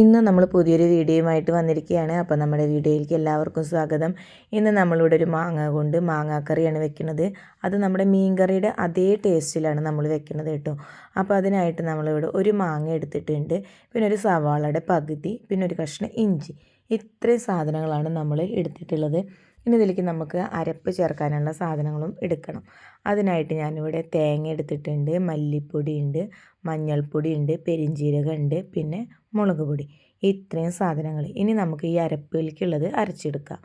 ഇന്ന് നമ്മൾ പുതിയൊരു വീഡിയോയുമായിട്ട് വന്നിരിക്കുകയാണ്. അപ്പോൾ നമ്മുടെ വീഡിയോയിലേക്ക് എല്ലാവർക്കും സ്വാഗതം. ഇന്ന് നമ്മളിവിടെ ഒരു മാങ്ങ കൊണ്ട് മാങ്ങാക്കറിയാണ് വെക്കുന്നത്. അത് നമ്മുടെ മീൻകറിയുടെ അതേ ടേസ്റ്റിലാണ് നമ്മൾ വെക്കുന്നത് കേട്ടോ. അപ്പോൾ അതിനായിട്ട് നമ്മളിവിടെ ഒരു മാങ്ങ എടുത്തിട്ടുണ്ട്. പിന്നെ ഒരു സവാളയുടെ പകുതി പിന്നെ ഒരു കഷ്ണം ഇഞ്ചി. ഇത്രയും സാധനങ്ങളാണ് നമ്മൾ എടുത്തിട്ടുള്ളത്. ഇനി ഇതിലേക്ക് നമുക്ക് അരപ്പ് ചേർക്കാനുള്ള സാധനങ്ങളും എടുക്കണം. അതിനായിട്ട് ഞാനിവിടെ തേങ്ങ എടുത്തിട്ടുണ്ട് മല്ലിപ്പൊടി ഉണ്ട് മഞ്ഞൾപ്പൊടി ഉണ്ട് പെരിഞ്ജീരകം ഉണ്ട് പിന്നെ മുളക് പൊടി. ഇത്രയും സാധനങ്ങൾ. ഇനി നമുക്ക് ഈ അരപ്പിലേക്കുള്ളത് അരച്ചെടുക്കാം.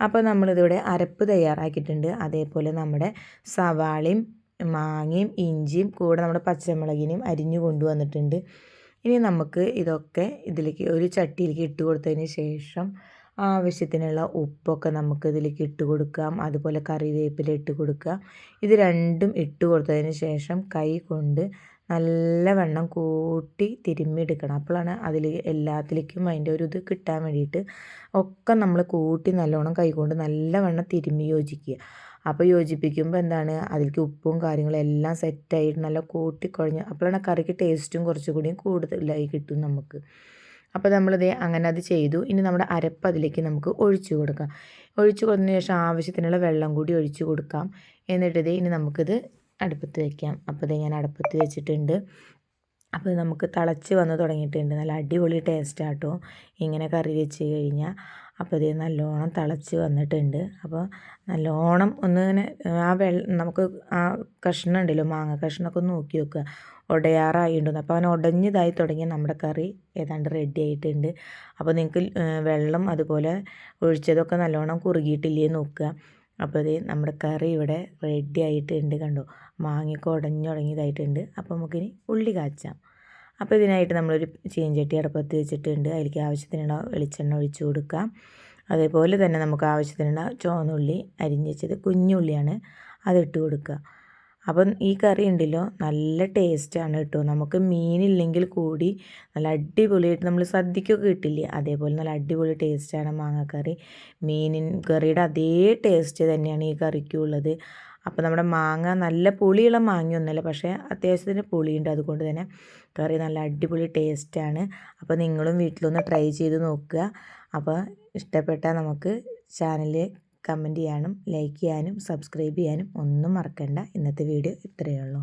അപ്പോൾ നമ്മളിതിവിടെ അരപ്പ് തയ്യാറാക്കിയിട്ടുണ്ട്. അതേപോലെ നമ്മുടെ സവാളയും മാങ്ങയും ഇഞ്ചിയും കൂടെ നമ്മുടെ പച്ചമുളകിനെയും അരിഞ്ഞു കൊണ്ടുവന്നിട്ടുണ്ട്. ഇനി നമുക്ക് ഇതൊക്കെ ഇതിലേക്ക് ഒരു ചട്ടിയിലേക്ക് ഇട്ട് കൊടുത്തതിന് ശേഷം ആവശ്യത്തിനുള്ള ഉപ്പൊക്കെ നമുക്ക് ഇതിലേക്ക് ഇട്ട് കൊടുക്കാം അതുപോലെ കറിവേപ്പില ഇട്ട് കൊടുക്കുക ഇത് രണ്ടും ഇട്ട് കൊടുത്തതിന് ശേഷം കൈ കൊണ്ട് നല്ലവണ്ണം കൂട്ടി തിരുമ്മിയെടുക്കണം. അപ്പോഴാണ് അതിൽ എല്ലാത്തിലേക്കും അതിന്റെ ഒരു ഇത് കിട്ടാൻ വേണ്ടിയിട്ട് ഒക്കെ നമ്മൾ കൂട്ടി നല്ലോണം കൈകൊണ്ട് നല്ലവണ്ണം തിരുമ്മി യോജിക്കുക. അപ്പോൾ യോജിപ്പിക്കുമ്പോൾ എന്താണ്? അതിലേക്ക് ഉപ്പും കാര്യങ്ങളും എല്ലാം സെറ്റായിട്ട് നല്ല കൂട്ടിക്കുഴഞ്ഞ് അപ്പോഴാണ് കറിക്ക് ടേസ്റ്റും കുറച്ചുകൂടിയും കൂടുതലായി കിട്ടും നമുക്ക്. അപ്പോൾ നമ്മളിത് അങ്ങനെ അത് ചെയ്തു. ഇനി നമ്മുടെ അരപ്പ് അതിലേക്ക് നമുക്ക് ഒഴിച്ചു കൊടുക്കാം. ഒഴിച്ചു കൊടുത്തതിന് ശേഷം ആവശ്യത്തിനുള്ള വെള്ളം കൂടി ഒഴിച്ചു കൊടുക്കാം. എന്നിട്ടിത് ഇനി നമുക്കിത് അടുപ്പത്ത് വയ്ക്കാം അപ്പോൾ ഇത് ഞാൻ അടുപ്പത്ത് വെച്ചിട്ടുണ്ട്. അപ്പോൾ നമുക്ക് തിളച്ച് വന്ന് തുടങ്ങിയിട്ടുണ്ട്. നല്ല അടിപൊളി ടേസ്റ്റ് കേട്ടോ ഇങ്ങനെ കറി വെച്ച് കഴിഞ്ഞാൽ അപ്പോൾ ഇത് നല്ലോണം തിളച്ച് വന്നിട്ടുണ്ട്. അപ്പോൾ നല്ലോണം ഒന്ന് ഇങ്ങനെ ആ വെള്ളം നമുക്ക് ആ കഷ്ണം ഉണ്ടല്ലോ മാങ്ങ കഷ്ണമൊക്കെ ഒന്ന് നോക്കി വെക്കുക. ഉടയാറായിട്ടുണ്ട് അപ്പോൾ അവൻ ഉടഞ്ഞതായി തുടങ്ങിയ നമ്മുടെ കറി ഏതാണ്ട് റെഡി ആയിട്ടുണ്ട്. അപ്പോൾ നിങ്ങൾക്ക് വെള്ളം അതുപോലെ ഒഴിച്ചതൊക്കെ നല്ലോണം കുറുകിയിട്ടില്ലേ നോക്കുക. അപ്പോൾ ഇത് നമ്മുടെ കറി ഇവിടെ റെഡി ആയിട്ടുണ്ട് കണ്ടോ? മാങ്ങയൊക്കെ ഉടഞ്ഞുടങ്ങിയതായിട്ടുണ്ട് അപ്പോൾ നമുക്കിനി ഉള്ളി കാച്ചാം. അപ്പോൾ ഇതിനായിട്ട് നമ്മളൊരു ചീഞ്ചട്ടി അടുപ്പത്ത് വെച്ചിട്ടുണ്ട്. അതിലേക്ക് ആവശ്യത്തിനുള്ള വെളിച്ചെണ്ണ ഒഴിച്ച് കൊടുക്കാം. അതേപോലെ തന്നെ നമുക്ക് ആവശ്യത്തിനുള്ള ചുവന്നുള്ളി അരിഞ്ഞ് വെച്ചത് കുഞ്ഞുള്ളിയാണ്. അതിട്ട് കൊടുക്കുക. അപ്പം ഈ കറി ഉണ്ടല്ലോ നല്ല ടേസ്റ്റാണ് കേട്ടോ. നമുക്ക് മീനില്ലെങ്കിൽ കൂടി നല്ല അടിപൊളിയായിട്ട് നമ്മൾ സദ്യക്കൊക്കെ കിട്ടില്ലേ? അതേപോലെ നല്ല അടിപൊളി ടേസ്റ്റാണ് മാങ്ങാക്കറി. മീനിൻ കറിയുടെ അതേ ടേസ്റ്റ് തന്നെയാണ് ഈ കറിക്കും ഉള്ളത്. അപ്പോൾ നമ്മുടെ മാങ്ങ നല്ല പുളിയുള്ള മാങ്ങയൊന്നുമല്ല പക്ഷേ അത്യാവശ്യത്തിന് പുളിയുണ്ട്. അതുകൊണ്ട് തന്നെ കറി നല്ല അടിപൊളി ടേസ്റ്റാണ് അപ്പോൾ നിങ്ങളും വീട്ടിലൊന്ന് ട്രൈ ചെയ്ത് നോക്കുക. അപ്പോൾ ഇഷ്ടപ്പെട്ടാൽ നമുക്ക് ചാനൽ കമന്റ് ചെയ്യാനും ലൈക്ക് ചെയ്യാനും സബ്സ്ക്രൈബ് ചെയ്യാനും ഒന്നും മറക്കണ്ട. ഇന്നത്തെ വീഡിയോ ഇത്രയേ ഉള്ളൂ.